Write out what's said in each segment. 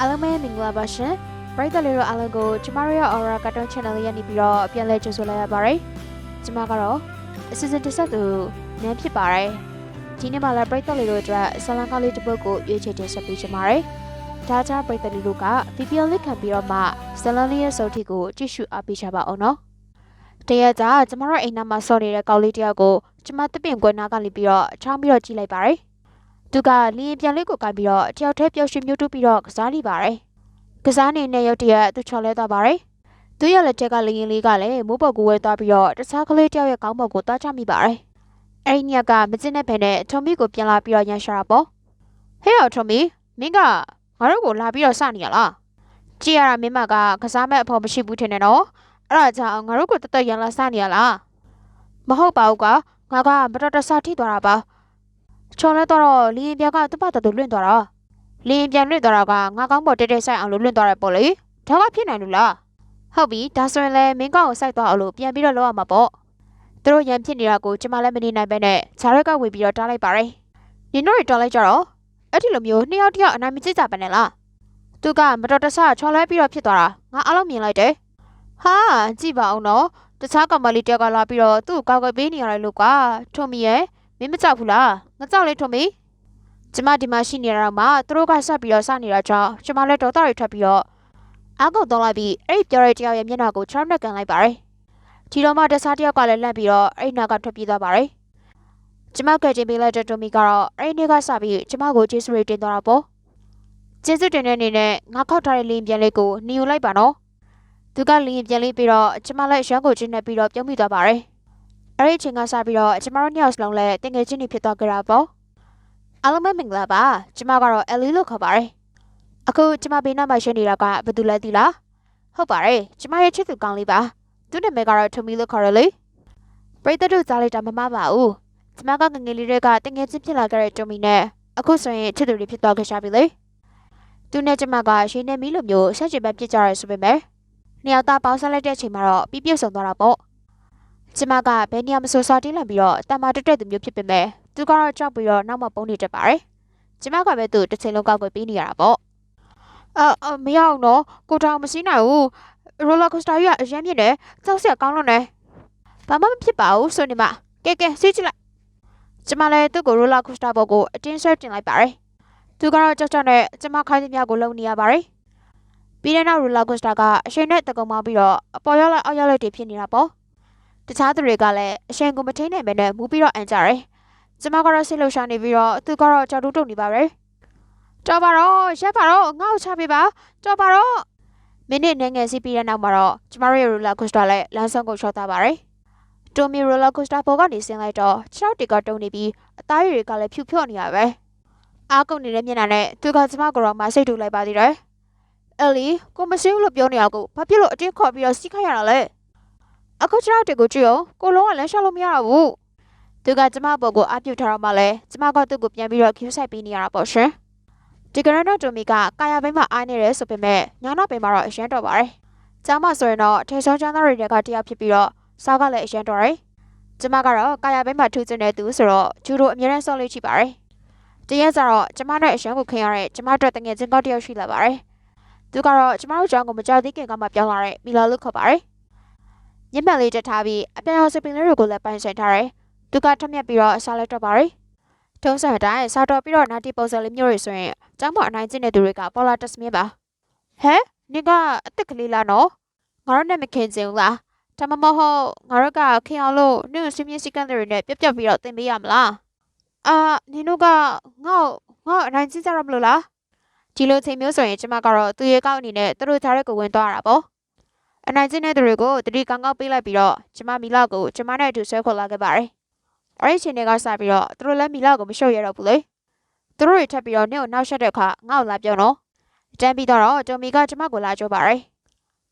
အားလုံးပဲမင်္ဂလာပါရှင်ပရိသတ်လေးတို့အားလုံးကိုကျမတို့ရဲ့ Aura Cartoon Channel လေးရနေပြီးတော့ပြန်လည်ကြိုဆိုလိုက်ရပါတယ်ကျမကတော့အစီအစဉ်တစ်ဆက်သူနန်းဖြစ်ပါတယ်ဒီနေ့မှလည်းပရိသတ်လေးတို့အတွက်ဆလန်ကားလေးတစ်ပုဒ်ကိုရွေးချယ်တင်ဆက်ပေးချင်ပါတယ်ဒါကြောင့်ပရိသတ်လေးတို့က VPN လေးခံပြီးတော့မှဇလန်လေးရဲ့စုပ်ထိကိုကြည့်ရှုအားပေးကြပါအောင်နော်တရက်ကြာကျမတို့အိမ်နာမှာဆော့နေတဲ့ကောက်လေးတစ်ယောက်ကိုကျမတပင်ကွယ်နာကနေပြီးတော့ချောင်းပြီးတော့ကြည့်လိုက်ပါတယ် သူကလင်းပြန်လေးကိုကင်ပြီးတော့တယောက်တည်းပျော်ရွှင်မြူးတူးပြီးတော့ကစားနေပါတယ်ကစားနေတဲ့ရုတ်တရက်သူချော်လဲသွားပါတယ်။သူရဲ့လက်ထက်ကလရင်လေးကလည်းမိုးပုတ်ကိုဝဲသွားပြီးတော့တခြားကလေးတယောက်ရဲ့ကောင်းဘက်ကိုတွားချမိပါတယ်။အဲ့ဒီညကမကျင်းတဲ့ဖက်နဲ့ထုံမီကိုပြန်လာပြီးတော့ရန်ရှာတာပေါ့။ဟဲ့အောင်ထုံမီမင်းကငါတို့ကိုလာပြီးတော့စနေရလား။ကြည့်ရတာမင်းမကကစားမဲ့အဖို့မရှိဘူးထင်တယ်နော်။အဲ့ဒါကြောင့်ငါတို့ကိုတသက်ရန်လာစနေရလား။မဟုတ်ပါဘူးကငါကမတော်တဆထိသွားတာပါ။ ချော်လဲတော့လရင်ပြကသူ့ဘာတူလွင့်သွားတာ။လင်းပြန်လွင့်သွားတာကငါကောင်းပေါ်တက်တက်ဆိုင်အောင်လို့လွင့်သွားတယ်ပေါ့လေဒါကဖြစ်နိုင်လို့လားဟုတ်ပြီဒါဆိုရင်လည်းမင်းကောင်းကိုစိုက်သွားအောင်လို့ပြန်ပြီးတော့လောက်ရမှာပေါ့သူတို့ရန်ဖြစ်နေတာကိုကျမလည်းမနေနိုင်ပဲနဲ့ခြားရက်ကဝင်ပြီးတော့တားလိုက်ပါတယ်နင်တို့တွေတော်လိုက်ကြတော့အဲ့ဒီလိုမျိုးနှစ်ယောက်တစ်ယောက်အနိုင်မကျကြပါနဲ့လားသူကမတော်တဆချော်လဲပြီးတော့ဖြစ်သွားတာငါအားလုံးမြင်လိုက်တယ်ဟာကြည့်ပါအောင်နော်တခြားကောင်မလေးတယောက်ကလာပြီးတော့သူ့ကိုကောက်ကွယ်ပေးနေရတယ်လို့ကွာထုံမီရဲ့ မင်းမကြောက်ဘူးလားငါကြောက်လေထုံမီကျမဒီမှာရှိနေတာတော့မှသူတို့ကဆက်ပြီးတော့စနေတာကြောင့်ကျမလည်းဒေါသတွေထွက်ပြီးတော့အာကုတ်တော့လိုက်ပြီးအဲ့ဒီပြောရတဲ့တယောက်ရဲ့မျက်နှာကိုချောင်းနဲ့ကန်လိုက်ပါတယ်။ဒီတော့မှတခြားတယောက်ကလည်းလန့်ပြီးတော့အဲ့ဒီနာကထွက်ပြေးသွားပါတယ်။ကျမကကြင်ပေးလိုက်တဲ့တိုမီကတော့အဲ့ဒီနေ့ကစပြီးကျမကိုကျေးဇူးတွေတင်သွားတာပေါ့။ကျေးဇူးတင်တဲ့အနေနဲ့ငါခောက်ထားတဲ့လင်းပြန်လေးကိုနှီယူလိုက်ပါနော်။သူကလင်းပြန်လေးပြီးတော့ကျမလည်းရန်ကိုချင်းနဲ့ပြီးတော့ပြုံးမိသွားပါတယ်။ အဲ့ဒီအချိန်ကစပြီးတော့ကျမတို့နှစ်ယောက်စလုံးလည်းတင်ငယ်ချင်းတွေဖြစ်သွားကြတာပေါ့။အားလုံးပဲမင်္ဂလာပါကျမကတော့အယ်လီလို့ခေါ်ပါတယ်အခုကျမဘေးနားမှာရှိနေတာကဘယ်သူလဲသိလားဟုတ်ပါတယ်ကျမရဲ့ချစ်သူကောင်းလေးပါသူ့နာမည်ကတော့ထမီလို့ခေါ်ရလေပရိသတ်တို့ကြားလိုက်တာမမှားပါဘူးကျမကငယ်ငယ်လေးတွေကတငယ်ချင်းဖြစ်လာကြတဲ့တိုမီနဲ့အခုဆိုရင်ချစ်သူတွေဖြစ်သွားခဲ့ကြပြီလေသူနဲ့ကျမကရှင်နေမီလိုမျိုးဆက်ချင်ပဲဖြစ်ကြရဆိုပေမဲ့နှစ်ယောက်သားပေါင်းဆက်လိုက်တဲ့အချိန်မှာတော့ပြည့်ပြည့်စုံသွားတာပေါ့ ကျမကဘယ်နေရာမဆိုစာတင်းလိုက်ပြီးတော့တမတက်တဲ့သူမျိုးဖြစ်ပေမဲ့သူကတော့ကြောက်ပြီးတော့နောက်မှပုံနေတတ်ပါတယ်။ကျမကပဲသူတစ်ချိန်လုံးကောက်ွယ်ပေးနေရတာပေါ့။အာအာမရအောင်တော့ကိုတောင်မစည်းနိုင်ဘူး။ရိုလာကိုစတာကြီးကအရင်မြင့်တယ်။ကြောက်စရာကောင်းလို့နဲ့။ဘာမှမဖြစ်ပါဘူးဆိုနေမှာ။ကဲကဲစီးကြည့်လိုက်။ကျမလည်းသူ့ကိုရိုလာကိုစတာဘောကိုအတင်းဆွဲတင်လိုက်ပါတယ်။သူကတော့ကြောက်ကြောက်နဲ့ကျမခိုင်းသမျှကိုလုံနေရပါတယ်။ပြီးတဲ့နောက်ရိုလာကိုစတာကအရှင်နဲ့တကုံမောင်းပြီးတော့အပေါ်ရောက်လိုက်အောက်ရောက်လိုက်တွေဖြစ်နေတာပေါ့။ တခြားသူတွေကလည်းအရှင်ကိုမထိန်နိုင်ပဲနဲ့မူပြီးတော့အန်ကြတယ်။ကျမကတော့စိတ်လှုပ်ရှားနေပြီးတော့သူကတော့ကြောက်တူးတုန်နေပါပဲတော်ပါတော့ရက်ပါတော့ငါ့ကိုချပေးပါတော်ပါတော့မိနစ်နဲ့ငယ်စီးပြီးတဲ့နောက်မှာတော့ကျမတို့ရဲ့ roller coaster လည်းလမ်းဆုံးကိုချော့သွားပါတယ်တိုမီ roller coaster ပေါ်ကနေဆင်းလိုက်တော့ခြေထောက်တွေကတုံနေပြီးအသားရည်တွေကလည်းဖြူဖြော့နေရပဲအားကုန်နေတဲ့မျက်နှာနဲ့သူကကျမကိုတော့မစိတ်တူလိုက်ပါသေးတယ်ယ်လီကိုမစင်းဘူးလို့ပြောနေရကိုဘာဖြစ်လို့အတင်းခေါ်ပြီးတော့စီးခိုင်းရတာလဲ အခုခြေထောက်တွေကိုကြည့်အောင်ကိုလုံးကလည်းရှောက်လို့မရတော့ဘူးသူကကျမဘော်ကိုအပြုတ်ထားတော့မှလဲကျမကသူ့ကိုပြန်ပြီးတော့ကျူးဆိုင်ပေးနေရတာပေါ့ရှင်ဒီကရနော့တိုမီကကာယာဘိန်းမှာအားနေတယ်ဆိုပေမဲ့ညာနာဘိန်းမှာတော့အရန်တော့ပါတယ်ကျမဆိုရင်တော့ထေဆုံးချမ်းသားတွေကတယောက်ဖြစ်ပြီးတော့စားကလည်းအရန်တော့တယ်ကျမကတော့ကာယာဘိန်းမှာထူးချင်တဲ့သူဆိုတော့ဂျူတို့အများနဲ့ဆော့လေးရှိပါတယ်တရက်ကျတော့ကျမနဲ့အရန်ကိုခင်ရတဲ့ကျမတို့တငယ်ချင်းကောက်တယောက်ရှိလာပါတယ်သူကတော့ကျမတို့ကြောင်းကိုမကြောက်သေးခင်ကမှပြောင်းလာတဲ့မီလာလို့ခေါ်ပါတယ် ညက်မှန်လေးတက်ထားပြီးအပြောင်စပင်လေးတွေကိုလည်းပိုင်ဆိုင်ထားတယ်သူကထက်မြက်ပြီးတော့အစားလက်တော့ပါရယ်ထုံးစံအတိုင်းစားတော့ပြီးတော့နာတီပုံစံလေးမျိုးတွေဆိုရင်ကျောင်းပေါ်အနိုင်ကျင့်တဲ့သူတွေကပေါ်လာတက်စမြဲပါဟဲနင်ကအစ်စ်ကလေးလားနော်ငါတို့နဲ့မခင်ချင်ဘူးလားဒါမှမဟုတ်ငါတို့ကခင်အောင်လို့နင်ကိုစင်းမြင့်စီကန်းတွေနဲ့ပြက်ပြက်ပြီးတော့သင်ပေးရမလားအာနင်တို့ကငါ့ကိုငါ့ကိုအနိုင်ကျင့်ကြတော့မလို့လားဒီလိုချိန်မျိုးဆိုရင်ကျမကတော့သူရဲ့ကောက်အနေနဲ့သူတို့ကြားရက်ကိုဝင်သွားတာပေါ့ အနိုင်ကျင့်တဲ့သူတွေကိုတတိကောင်ကောက်ပေးလိုက်ပြီးတော့ကျမမီလာကိုကျမနဲ့အတူဆွဲခေါ်လာခဲ့ပါတယ်အဲ့ဒီချိန်တွေကစပြီးတော့သူတို့လည်းမီလာကိုမလျှော့ရတော့ဘူးလေသူတို့တွေထပ်ပြီးတော့နင့်ကိုနောက်ဆက်တဲ့အခါငါ့ကိုလာပြောနော်တန်းပြီးတော့တိုမီကကျမကိုလာကြိုးပါရယ်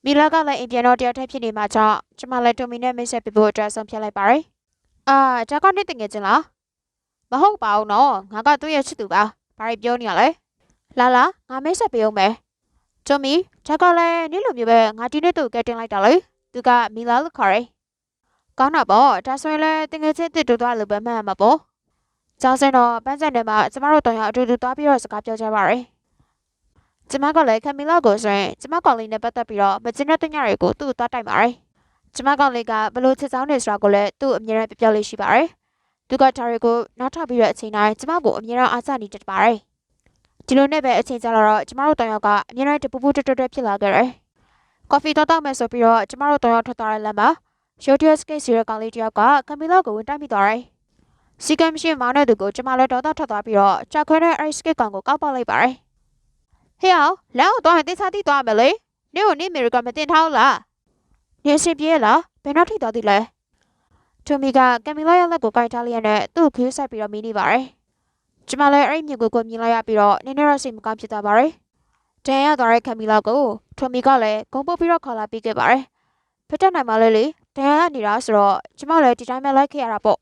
မီလာကလည်းအိမ်ပြန်တော့တယောက်ထပ်ဖြစ်နေမှကြောင့်ကျမလည်းတိုမီနဲ့မိတ်ဆက်ပြဖို့အတွက်ဆုံးဖြတ်လိုက်ပါရယ်အာဒါကနေ့တငယ်ချင်းလားမဟုတ်ပါဘူးနော်ငါကသူ့ရဲ့ချစ်သူပါဘာတွေပြောနေရလဲလာလာငါမိတ်ဆက်ပေးအောင်မယ် တိုမီဒါကလည်းနေ့လိုမျိုးပဲငါဒီနေ့သူ့ကိုကဲတင်လိုက်တာလေသူကမီလာလို့ခေါ်ရယ်ကောင်းတာပေါ့ဒါဆိုရင်လည်းတငယ်ချင်းတစ်တူသွားလို့ပဲမှတ်ရမှာပေါ့ကျောင်းစင်တော့ပန်းစံထဲမှာကျမတို့တောင်ရအတူတူသွားပြီးတော့စကားပြောကြပါရယ်ကျမကလည်းကမီလာကိုဆိုရင်ကျမကောင်လေးနဲ့ပတ်သက်ပြီးတော့မကျင်းတဲ့တင်ရတွေကိုသူ့ကိုသွားတိုက်ပါတယ်ကျမကောင်လေးကဘလို့ချစ်ချောင်းနေဆိုတာကိုလည်းသူ့အမြဲတမ်းပြပြလေးရှိပါတယ်သူကဒါတွေကိုနောက်ထပ်ပြီးတဲ့အချိန်တိုင်းကျမကိုအမြဲတမ်းအားစနေတတ်ပါတယ် ဒီလိုနဲ့ပဲအချိန်ကြာလာတော့ကျမတို့တောင်ရောက်ကအမြဲတမ်းတပူပူတွတ်တွတ်ဖြစ်လာခဲ့တယ်ကော်ဖီတောက်တောက်မယ်ဆိုပြီးတော့ကျမတို့တောင်ရောက်ထွက်သွားတဲ့လမ်းမှာရိုဒီယိုစကိတ်စီရကောင်လေးတယောက်ကကမီလာကိုဝင်တိုက်မိသွားတယ်စီကမ်ရှိမောင်းတဲ့သူကိုကျမလည်းတော့တော့ထွက်သွားပြီးတော့ကြောက်ခွဲတဲ့အဲ့စကိတ်ကောင်ကိုကောက်ပေါက်လိုက်ပါတယ်ဟေ့အောင်လမ်းကိုသွားရင်တင်းစားတိသွားမယ်လေနင့်ကိုနင့်အမေရိကမတင်ထားဘူးလားနင်အရှင်ပြေးလားဘယ်တော့ထိသွားသည်လဲထူမီကကမ်မီလာရဲ့လက်ကိုကိုက်ထားလျက်နဲ့သူ့ကိုခူးဆက်ပြီးတော့မီးနေပါတယ် ကျမလည်းအဲ့ဒီမြင်ကိုကိုမြင်လိုက်ရပြီးတော့နင်းနေရစိတ်မကောင်းဖြစ်သွားပါတယ်တန်ရသွားတဲ့ကမ်မီလာကိုထူမီကလည်းဂုံပုတ်ပြီးတော့ခေါ်လာပြီးခဲ့ပါတယ်ဖက်တက်နိုင်ပါလေလေတန်ရနေတာဆိုတော့ကျမလည်းဒီတိုင်းပဲလိုက်ခဲ့ရတာပေါ့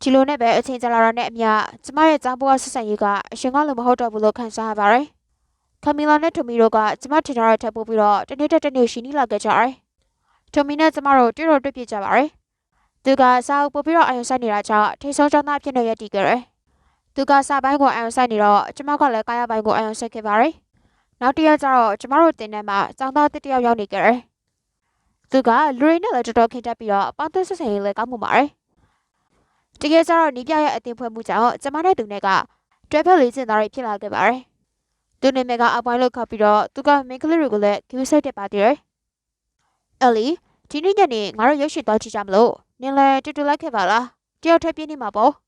ဒီလိုနဲ့ပဲအချိန်ကြာလာတာနဲ့အမျှကျမရဲ့ကြားပွားဆက်ဆံရေးကအရှင်ကလည်းမဟုတ်တော့ဘူးလို့ခံစားရပါတယ်ကမီလာနဲ့တိုမီတို့ကကျမထင်ထားတဲ့ထပ်ပို့ပြီးတော့တနေ့တက်တနေ့ရှိနေလာခဲ့ကြတယ်။တိုမီနဲ့ကျမတို့တွေ့တော့တွေ့ပြကြပါတယ်။သူကစာအုပ်ပို့ပြီးတော့အယုံဆိုင်နေတာကြောင့်ထိတ်ဆုံးကြောင်းသားဖြစ်နေရတည်ခဲ့တယ်။ သူကစာပိုင်းကိုအယုံဆိုင်နေတော့ကျမကလည်းကာယပိုင်းကိုအယုံဆိုင်ခဲ့ပါတယ်။နောက်တစ်ရက်ကျတော့ကျမတို့တင်ထဲမှာကျောင်းသားတစ်တယောက်ရောက်နေခဲ့တယ်။သူကလူရင်းနဲ့လည်းတော်တော်ခင်တက်ပြီးတော့ပေါင်းသစ်ဆက်ဆံရေးလည်းကောင်းမှုပါတယ်။တကယ်ကျတော့နီးပြရဲ့အတင်ဖွဲ့မှုကြောင့်ကျမနဲ့သူနဲ့ကတွဲဖက်လေးကျင်သားတွေဖြစ်လာခဲ့ပါတယ်။သူနေမကအပွိုင်းလောက်ခတ်ပြီးတော့သူကမင်းကလေးတွေကိုလည်းကျူးဆိုင်တက်ပါသေးတယ်။အလီဒီနေ့ညနေငါတို့ရုပ်ရှင်သွားကြည့်ကြမလို့နင်လည်းတူတူလိုက်ခဲ့ပါလား။တယောက်ထပ်ပြင်းနေမှာပေါ့။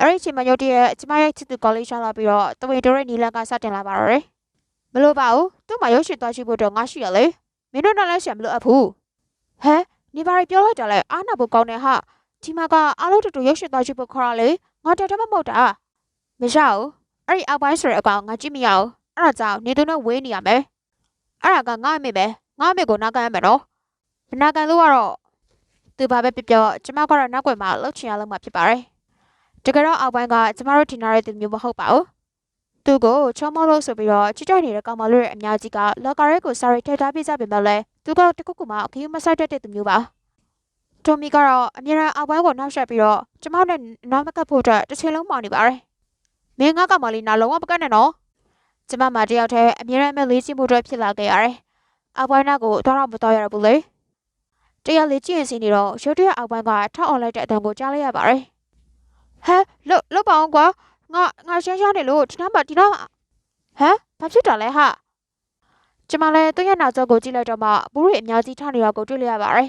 အဲ့ဒီအချိန်မှာရုတ်တရက်ကျမရဲ့ချစ်သူကောလေးရှာလာပြီးတော့တဝေတိုးရဲ့နီလန်ကစတင်လာပါတော့တယ်။မလို့ပါဘူး။သူ့မှာရုပ်ရှင်သွားကြည့်ဖို့တော့ငါရှိရလေ။မင်းတို့နဲ့လည်းရှာမလို့အပ်ဘူး။ဟဲနေပါရီပြောလိုက်တာလဲအားနာဖို့ကောင်းတယ်ဟာ။ဒီမှာကအားလုံးတူတူရုပ်ရှင်သွားကြည့်ဖို့ခေါ်ရလေ။ငါတက်တယ်မမဟုတ်တာ။မရဘူး။အဲ့ဒီအောက်ပိုင်းဆိုတဲ့အကောင်ငါကြည့်မရဘူး။အဲ့ဒါကြောင့်နေသူနဲ့ဝေးနေရမယ်အဲ့ဒါကငါ့အမေပဲငါ့အမေကိုနားကန်ရမယ်နော်မနာကန်လို့ကတော့သူဘာပဲပြောပြောကျမကတော့နောက်ွယ်မှာလှုပ်ချင်ရလို့မှဖြစ်ပါတယ် တကယ်တော့အောက်ပိုင်းကကျမတို့ထင်ထားတဲ့သူမျိုးမဟုတ်ပါဘူးသူကိုချောမောလို့ဆိုပြီးတော့ချစ်ကြိုက်နေတဲ့ကောင်မလေးရဲ့အများကြီးကလော်ကာရဲကိုစာရီထည့်ထားပြကြပေမဲ့လည်းသူကတခုခုမှအခရီးမဆိုင်တတ်တဲ့သူမျိုးပါတိုမီကတော့အမြဲတမ်းအောက်ပိုင်းကိုနောက်ဆက်ပြီးတော့ကျမနဲ့နားမကပ်ဖို့အတွက်တစ်ချိန်လုံးမှောင်နေပါတယ်မင်းငါကောင်မလေးနားလုံးဝမကတ်နဲ့နော်ကျမမတယောက်တည်းအမြဲတမ်းပဲလေးကြည့်မှုအတွက်ဖြစ်လာခဲ့ရတယ်။အောက်ပိုင်းနောက်ကိုတော့တော့မတော်ရဘူးလေ။တရားလေးကြည့်ရင်စင်းနေတော့ရုတ်တရက်အောက်ပိုင်းကထောက်အောင်လိုက်တဲ့အတန်ကိုကြားလိုက်ရပါတယ်။ ဟဲလုတ်လုတ်ပါအောင်ကွာ။ငါငါရှင်းရှင်းနေလို့ဒီနားမှာဒီနားမှာဟမ်ဘာဖြစ်တာလဲဟာ။ကျမလည်းသူ့ရဲ့နောက်ကျောကိုကြည့်လိုက်တော့မှဘူးရီအများကြီးထားနေတာကိုတွေ့လိုက်ရပါတယ်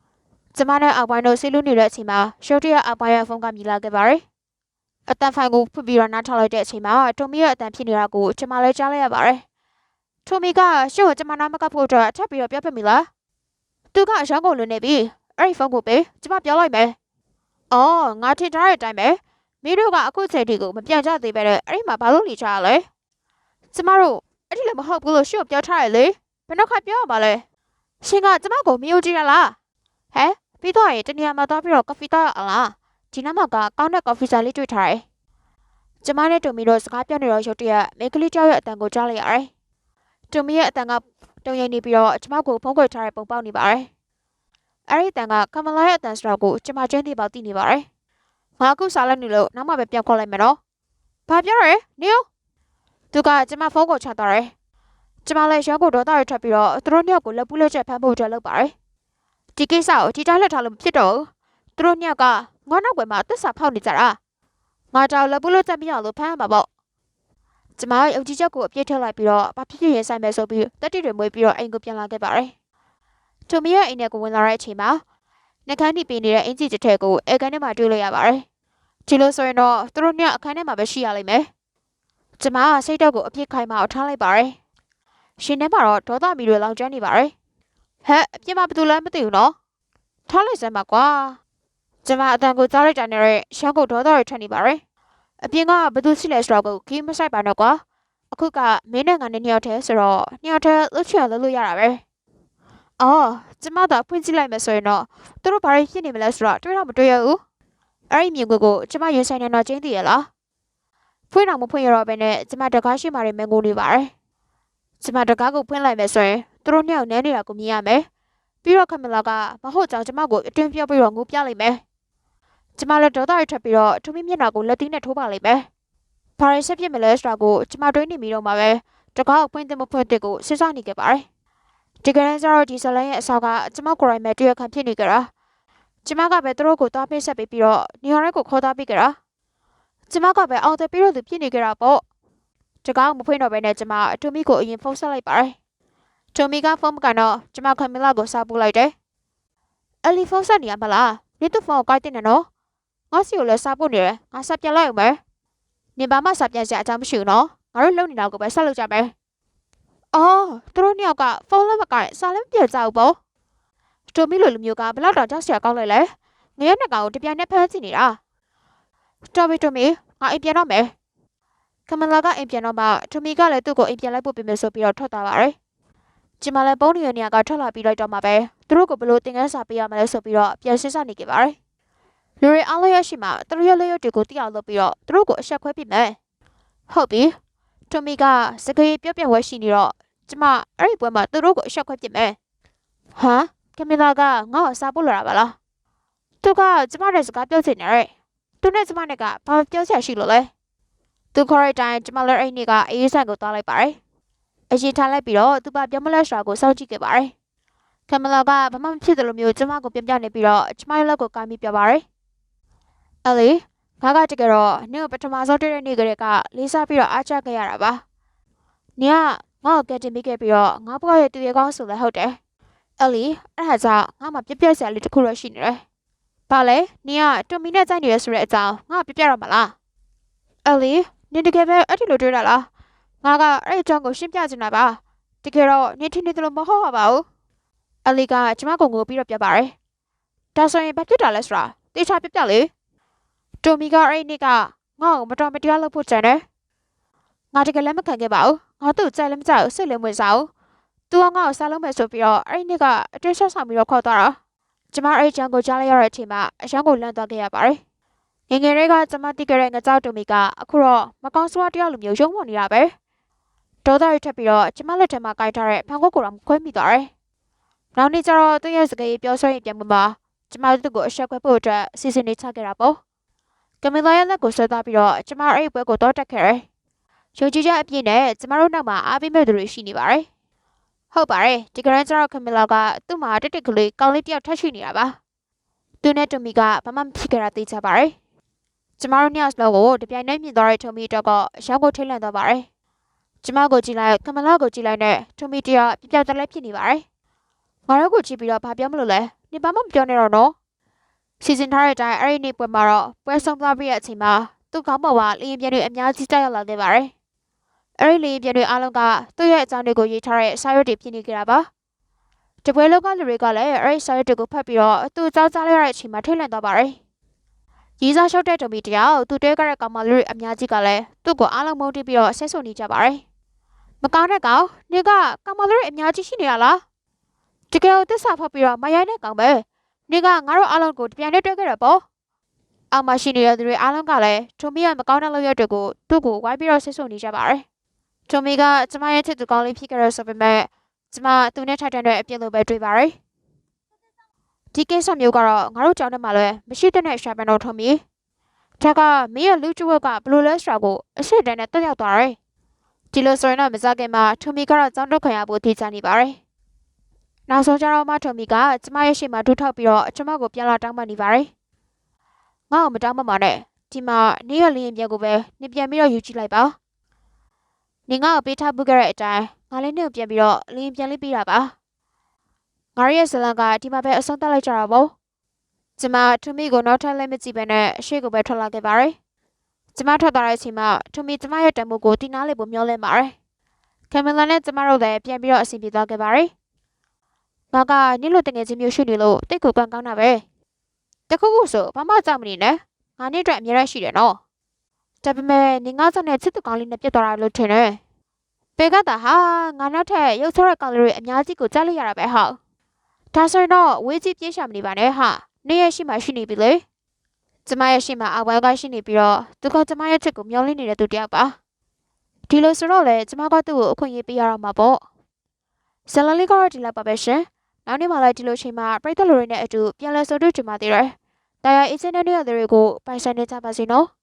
။ကျမနဲ့အောက်ပိုင်းတို့ဆေးလူနေတဲ့အချိန်မှာရုတ်တရက်အောက်ပိုင်းရဲ့ဖုန်းကမြည်လာခဲ့ပါတယ်။အတန်ဖိုင်ကိုဖွင့်ပြီးတော့နားထောင်လိုက်တဲ့အချိန်မှာတိုမီရဲ့အတန်ဖြစ်နေတာကိုကျွန်မလည်းကြားလိုက်ရပါတယ်။တိုမီကရှင့်ကိုကျွန်မနားမကပ်ဖို့အတွက်ထပ်ပြီးတော့ပြောပြမိလား။သူကအရောင်းကုန်လွန်နေပြီ။အဲ့ဒီဖုန်းကိုပေးကျွန်မပြောလိုက်မယ်။ အော်ငါထင်ထားတဲ့အတိုင်းပဲမင်းတို့ကအခုချိန်ထိကိုမပြန်ကြသေးပဲတဲ့အဲ့ဒီမှာဘာလို့နေကြရလဲ။ကျမတို့အဲ့ဒီလည်းမဟုတ်ဘူးလို့ရှင့်ကိုပြောထားရလေ။ဘယ်တော့ခါပြောရမှာလဲ။ရှင်ကကျွန်မကိုမယုံကြည်ရလား။ဟဲပြီးတော့ရင်တနေရာမှာသွားပြီးတော့ကော်ဖီတောက်ရအောင်လား။ဒီနားမှာကကောင်းတဲ့ကော်ဖီဆိုင်လေးတွေ့ထားတယ်။ကျမနဲ့တူမီတို့စကားပြောနေတော့ရုတ်တရက်မိန်းကလေးတယောက်ရဲ့အတန်ကိုကြားလိုက်ရတယ်။တူမီရဲ့အတန်ကတုံရိပ်နေပြီးတော့ကျမကိုဖုန်းခွေထားတဲ့ပုံပေါက်နေပါတယ်။ အဲ့ဒီအတန်ကကမလာရဲ့အတန်ဆိုတော့ကိုကျမချင်းသိပေါက်သိနေပါတယ်။ငါအခုစားလိုက်နေလို့နောက်မှပဲပြန်ခေါ်လိုက်မယ်နော်။ဘာပြောရဲနေဦးသူကကျမဖုန်းကိုချသွားတယ်။ကျမလည်းရောင်းကိုတော့တာရထွက်ပြီးတော့သူတို့နှစ်ယောက်ကိုလက်ပူးလက်ချက်ဖမ်းဖို့အတွက်လုပ်ပါတယ်။ဒီကိစ္စကိုဒီတိုင်းလှည့်ထားလို့မဖြစ်တော့ဘူး။သူတို့နှစ်ယောက်ကငါနောက်ွယ်မှာတစ္ဆာဖောက်နေကြတာ။ငါတောင်လက်ပူးလို့တက်ပြအောင်လို့ဖမ်းရမှာပေါ့ကျမရဲ့အုပ်ကြီးချက်ကိုအပြစ်ထည့်လိုက်ပြီးတော့ဘာဖြစ်ဖြစ်ရင်ဆိုင်မယ်ဆိုပြီးတက်တိတွေမွေးပြီးတော့အိမ်ကိုပြန်လာခဲ့ပါတယ် တူမီရဲ့အိမ်ထဲကိုဝင်လာတဲ့အချိန်မှာနှကန်းထိပေးနေတဲ့အင်ဂျီတစ်ထက်ကိုအဲကန်ထဲမှာတွေ့လိုက်ရပါတယ်ဒီလိုဆိုရင်တော့သူတို့ညအခန်းထဲမှာပဲရှိရလိမ့်မယ်ကျမကစိတ်ဓာတ်ကိုအပြစ်ခိုင်းမှအောင်ထားလိုက်ပါတယ်ရှင်ထဲမှာတော့ဒေါသမီတွေလောင်ကျွမ်းနေပါတယ်ဟဲ့အပြစ်မဘယ်သူလဲမသိဘူးနော်ထားလိုက်စမ်းပါကွာကျမအတန်ကိုကြားလိုက်တာနဲ့ရှမ်းကိုဒေါသတွေထွက်နေပါတယ်။အပြင်ကဘယ်သူရှိလဲဆိုတော့ကိုခီးမဆိုင်ပါတော့ကွာ။အခုကမင်းနဲ့ငါနဲ့နှစ်ယောက်တည်းဆိုတော့နှစ်ယောက်တည်းလှုပ်ချင်လှုပ်လို့ရတာပဲ။ အော်ကျမတော့ဖွင့်ကြည့်လိုက်မယ်ဆိုရင်တော့သူတို့ဘာတွေဖြစ်နေမလဲဆိုတော့တွေ့တော့မတွေ့ရဘူး။အဲ့ဒီမြင်ကွက်ကိုကျမရင်ဆိုင်နေတော့ကျင်းတည်ရလား။ဖွင့်တော့မဖွင့်ရတော့ဘဲနဲ့ကျမတကားရှိမှတွေမငိုနေပါတယ်။ကျမတကားကိုဖွင့်လိုက်မယ်ဆိုရင်သူတို့နှစ်ယောက်နဲနေတာကိုမြင်ရမယ်။ပြီးတော့ခမလာကမဟုတ်ကြောင်ကျမကိုအတွင်းပြောပြီးတော့ငိုပြလိုက်မယ်။ကျမလည်းဒေါသရထွက်ပြီးတော့ထမင်းမျက်နှာကိုလက်သီးနဲ့ထိုးပါလိမ့်မယ်။ဘာတွေဆက်ဖြစ်မလဲဆိုတာကိုကျမတွေးနေမိတော့မှပဲတကောက်ဖွင့်တဲ့မဖွင့်တဲ့ကိုစဉ်းစားနေခဲ့ပါတယ် ဒီကနေ့ကျတော့ဒီဇလန်ရဲ့အဆောက်ကကျမကိုယ်တိုင်ပဲတွေ့ရခံဖြစ်နေကြတာကျမကပဲသူတို့ကိုသွားပေးဆက်ပေးပြီးတော့နေရာရက်ကိုခေါ်သွားပေးကြတာကျမကပဲအောင်တယ်ပြီးတော့သူဖြစ်နေကြတာပေါ့တကောက်မဖွင့်တော့ဘဲနဲ့ကျမအထူမီကိုအရင်ဖုန်းဆက်လိုက်ပါတယ်တိုမီကဖုန်းမကတော့ကျမခမလာကိုစားပို့လိုက်တယ်အလီဖုန်းဆက်နေရမလားနေသူဖုန်းကိုကိုက်တင်နေနော်ငါစီကိုလည်းစားပို့နေတယ်ငါဆက်ပြလိုက်အောင်မယ်နေပါမစားပြန်စရာအကြောင်းမရှိဘူးနော်ငါတို့လုံနေတာကိုပဲဆက်လုပ်ကြမယ် အော်သူတို့နှစ်ယောက်ကဖုန်းလည်းမကိုက်စားလည်းမပြတ်ကြဘူးပေါ့တိုမီလိုလူမျိုးကဘလောက်တောင်ကြောက်စရာကောင်းလိုက်လဲငရဲနှစ်ကောင်ကိုတပြိုင်နက်ဖမ်းစီနေတာတော်ပြီတိုမီငါအိမ်ပြန်တော့မယ်ကမလာကအိမ်ပြန်တော့မှတိုမီကလည်းသူ့ကိုအိမ်ပြန်လိုက်ဖို့ပြင်မယ်ဆိုပြီးတော့ထွက်သွားပါတယ်ကျမလည်းပုံးနေတဲ့နေရာကထွက်လာပြီးလိုက်တော့မှပဲသူတို့ကိုဘယ်လိုသင်ခန်းစာပေးရမလဲဆိုပြီးတော့ပြန်စဉ်းစားနေကြပါတယ်လူတွေအားလုံးရရှိမှသူတို့ရဲ့လက်ရုပ်တွေကိုသိအောင်လုပ်ပြီးတော့သူတို့ကိုအဆက်ခွဲပြမယ်ဟုတ်ပြီ တိုမီကစကားရပြော့ပြန့်ဝဲရှိနေတော့ကျမအဲ့ဒီပွဲမှာသူတို့ကိုအဆက်ခွဲပြမယ်ဟမ်ကင်မရာကငါ့ကိုစားပို့လာတာပါလားသူကကျမရဲ့စကားပြောချင်နေတယ်သူနဲ့ကျမနဲ့ကဘာပြောချင်ရှိလို့လဲသူခေါ်တဲ့အတိုင်းကျမလည်းအဲ့ဒီနေ့ကအေးဆန်ကိုသွားလိုက်ပါတယ်အရင်ထားလိုက်ပြီးတော့သူပါပြောမလဲဆိုတာကိုစောင့်ကြည့်ခဲ့ပါတယ်ကင်မရာကဘာမှမဖြစ်တယ်လို့မျိုးကျမကိုပြန်ပြနေပြီးတော့ကျမရဲ့လက်ကိုကိုင်းပြီးပြပါတယ်အဲ့လေ ငါကတကယ်တော့နင့်ကိုပထမဆုံးတွေ့တဲ့နေ့ကလေးကလေးစားပြီးတော့အားချခဲ့ရတာပါနင်ကငါ့ကိုကယ်တင်ပေးခဲ့ပြီးတော့ငါဘွားရဲ့သူရဲ့ကောင်းဆိုလည်းဟုတ်တယ်အဲ့လေအဲ့ဒါကြောင့်ငါမှပြက်ပြက်စရာလေးတစ်ခုရရှိနေတယ်ဘာလဲနင်ကတူမီနဲ့ကြိုက်နေရဆိုတဲ့အကြောင်းငါပြပြတော့မလားအဲ့လေနင်တကယ်ပဲအဲ့ဒီလိုတွေ့တာလားငါကအဲ့ဒီအကြောင်းကိုရှင်းပြချင်တာပါတကယ်တော့နင်ထင်နေတယ်လို့မဟုတ်ပါဘူးအဲ့လေကကျမကိုငိုပြီးတော့ပြပါတယ်ဒါဆိုရင်ဘာဖြစ်တာလဲဆိုတာတေချာပြပြလေ တူမီကအဲ့ဒီနေ့ကငါ့ကိုမတော်မတရားလုပ်ဖို့ကြံတယ်ငါတကယ်လည်းမခံခဲ့ပါဘူးငါသူ့ကိုကြိုက်လည်းမကြိုက်ဘူးစိတ်လည်းမဝင်စားဘူးသူကငါ့ကိုစားလုံးမယ်ဆိုပြီးတော့အဲ့ဒီနေ့ကအတွေ့ဆက်ဆောင်ပြီးတော့ခေါ်သွားတာကျမအဲ့ဒီအကြောင်းကိုကြားလိုက်ရတဲ့အချိန်မှာအရှမ်းကိုလန့်သွားခဲ့ရပါတယ်ငယ်ငယ်လေးကကျမတိခဲ့တဲ့ငကြောက်တူမီကအခုတော့မကောင်းစွာတယောက်လိုမျိုးရုံးဝင်နေတာပဲဒေါသရထက်ပြီးတော့ကျမလက်ထဲမှာကိုက်ထားတဲ့ဖန်ကုတ်ကိုတော့ခွဲမိသွားတယ်နောက်နေ့ကျတော့သူ့ရဲ့စကားပြောဆိုရင်ပြန်မမှာကျမတို့ကိုအဆက်ခွဲဖို့အတွက်စီစဉ်နေချခဲ့တာပေါ့ ကမလာရဲ့လက်ကိုဆွဲသွားပြီးတော့ကျမအဲ့ဒီပွဲကိုတော့တက်ခဲ့တယ်ရုံကြည်ကြအပြည့်နဲ့ကျမတို့နောက်မှာအားပေးမဲ့သူတွေရှိနေပါတယ်ဟုတ်ပါတယ်ဒီကရန်ကျတော့ကမလာကသူ့မှာတက်တက်ကလေးကောင်းလေးတယောက်ထပ်ရှိနေတာပါသူနဲ့တူမီကဘာမှမဖြစ်ကြတာသိချပါတယ်ကျမတို့ညစလုံးကိုတပြိုင်နက်မြင်သွားတဲ့တူမီတော့ကအရောင်းကိုထိတ်လန့်သွားပါတယ်ကျမကိုကြည့်လိုက်ကမလာကိုကြည့်လိုက်နဲ့တူမီတယောက်ပြပြတလဲဖြစ်နေပါတယ်ငါတို့ကိုကြည့်ပြီးတော့ဘာပြောမလို့လဲနေပါမမပြောနဲ့တော့နော် စီစဉ်ထားတဲ့အတိုင်းအဲ့ဒီနေ့ပွဲမှာတော့ပွဲဆုံးသွားပြီးတဲ့အချိန်မှာသူ့ခေါင်းပေါ်မှာလေရင်ပြန်တွေအများကြီးတက်ရောက်လာခဲ့ပါတယ်အဲ့ဒီလေရင်ပြန်တွေအားလုံးကသူ့ရဲ့အကြောင်းတွေကိုရေးထားတဲ့စာရွက်တွေဖြစ်နေကြတာပါတပွဲလောကလူတွေကလည်းအဲ့ဒီစာရွက်တွေကိုဖတ်ပြီးတော့သူ့အကြောင်းကြားလိုက်ရတဲ့အချိန်မှာထိတ်လန့်သွားပါတယ်ရေးစားလျှောက်တဲ့တူမီတယောက်သူတဲကြတဲ့ကောင်မလေးတွေအများကြီးကလည်းသူ့ကိုအားလုံးမုန်းတီးပြီးတော့ဆက်ဆုပ်နေကြပါတယ်မကောင်းတဲ့ကောင်နေကကောင်မလေးတွေအများကြီးရှိနေရလားတကယ်ကိုသစ္စာဖောက်ပြီးတော့မရိုင်းတဲ့ကောင်ပဲ နေကငါတို့အားလုံးကိုတပြိုင်တည်းတွေ့ခဲ့ရပေါ့အောက်မှာရှိနေတဲ့သူတွေအားလုံးကလည်းထိုမီရဲ့မကောင်းတဲ့လုပ်ရက်တွေကိုသူ့ကိုဝိုင်းပြီးတော့ဆက်ဆုပ်နေကြပါတယ်ထိုမီကကျမရဲ့ချစ်သူကောင်းလေးဖြစ်ကြရဆိုပေမဲ့ကျမသူနဲ့ထိုက်တန်တဲ့အပြစ်လိုပဲတွေ့ပါတယ်ဒီကိစ္စမျိုးကတော့ငါတို့ကြောင်းထဲမှာလည်းမရှိတဲ့ရှာပန်တော်ထိုမီဒါကမင်းရဲ့လူကျွတ်ကဘလို့လဲဆိုတာကိုအရှိတန်းနဲ့တက်ရောက်သွားတယ်ဒီလိုဆိုရင်တော့မစခင်မှာထိုမီကတော့ကြောင်းတော့ခံရဖို့ထိချနေပါတယ် နောက်ဆုံးကျတော့မထုံမီကကျမရဲ့ရှေ့မှာဒူးထောက်ပြီးတော့ကျမကိုပြန်လာတောင်းပန်နေပါတယ်။ငါ့ကိုမတောင်းပန်ပါနဲ့။ဒီမှာနေရလင်းပြန်ကိုပဲနေပြန်ပြီးတော့ယူကြည့်လိုက်ပါ။နေငါ့ကိုပေးထားပုခဲ့တဲ့အတိုင်းငါလည်းနေကိုပြန်ပြီးတော့လင်းပြန်လေးပေးတာပါ။ငါရဲ့ဇလန်ကဒီမှာပဲအဆုံးသတ်လိုက်ကြတာပေါ့။ကျမထုံမီကိုနောက်ထပ်လည်းမကြည့်ဘဲနဲ့အရှိကိုပဲထွက်လာခဲ့ပါတယ်။ကျမထွက်သွားတဲ့အချိန်မှာထုံမီကျမရဲ့တံမိုးကိုတီးနားလေးပေါ်မျောလဲပါတယ်။ကင်မလာနဲ့ကျမတို့လည်းပြန်ပြီးတော့အဆင်ပြေသွားခဲ့ပါတယ်။ ငါကနင့်လိုတငယ်ချင်းမျိုးရှိနေလို့တိတ်ကိုကံကောင်းတာပဲတခုခုဆိုဘာမှကြောက်မနေနဲ့ငါနေ့အတွက်အများရရှိတယ်နော်ဒါပေမဲ့နင်ငါးစနဲ့ချစ်သူကောင်းလေးနဲ့ပြတ်သွားတာလို့ထင်တယ်ပေကတာဟာငါနောက်ထပ်ရုပ်ဆိုးတဲ့ကောင်လေးတွေအများကြီးကိုကြားလိုက်ရတာပဲဟုတ်ဒါဆိုရင်တော့ဝေးကြီးပြေးရှာမနေပါနဲ့ဟာနေ့ရက်ရှိမှရှိနေပြီလေကျမရဲ့ရှိမှအဝဲကရှိနေပြီးတော့သူကကျမရဲ့ချစ်ကိုမျောလင်းနေတဲ့သူတယောက်ပါဒီလိုဆိုတော့လေကျမကသူ့ကိုအခွင့်အရေးပေးရတော့မှာပေါ့ဇလန်လေးကတော့ဒီလောက်ပါပဲရှင် နောက်နေ့မှလည်းဒီလိုချိန်မှာပရိသတ်လူတွေနဲ့အတူပြန်လည်ဆုံတွေ့ကြမှာသေးတယ်။တရားအေဂျင့်တဲ့နေရာတွေကိုပိုင်ဆိုင်နေကြပါစေနော်။